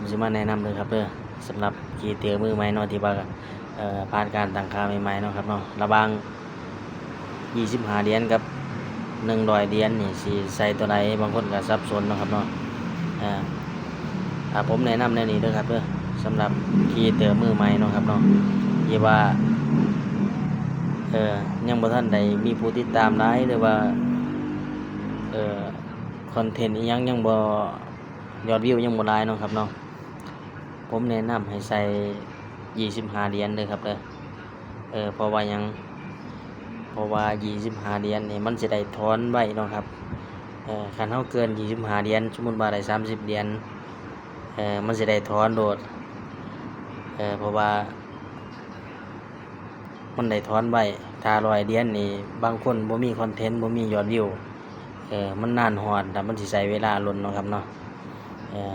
ผมสิมาแนะนำเลยครับเด้อสำหรับกีเตือมือใหม่นาะที่ว่าผ่านการตั้งค่าใหม่ๆเนาะครับเนาะระหวาง25เหรียญกับ100เหรียญนี่สิใส่ตัวใดบางคนก็สับสนเนาะครับเนาะอ่าอ่าผมแนะนำแนวนี้เด้อครับเด้อสำหรับกีเตือมือใหม่เนาะครับเนาะที่ว่าเออยังบ่ทันได้มีผู้ติดตามหลายหรือว่าเออคอนเทนต์อีหยังยังบ่ยอดวิวยังบ่หลายเนาะครับเนาะ ผมแนะนำให้ใส่ยี่สิบห้าเหรียญเลยครับเด้อเออเพราะว่ายังเพราะว่ายี่สิบห้าเหรียญนี่มันจะได้ถอนไว้นะครับเออคันเท่าเกินยี่สิบห้าเหรียญสมมติว่าได้สามสิบเหรียญเออมันจะได้ถอนโดดเออเพราะว่า มันได้ถอนไว้ถ้ารอยเหรียญนี่บางคนบ่มีคอนเทนต์บ่มียอดวิวเออมันนานฮอดแต่มันสิใช้เวลาล้นเนาะครับเนาะเออ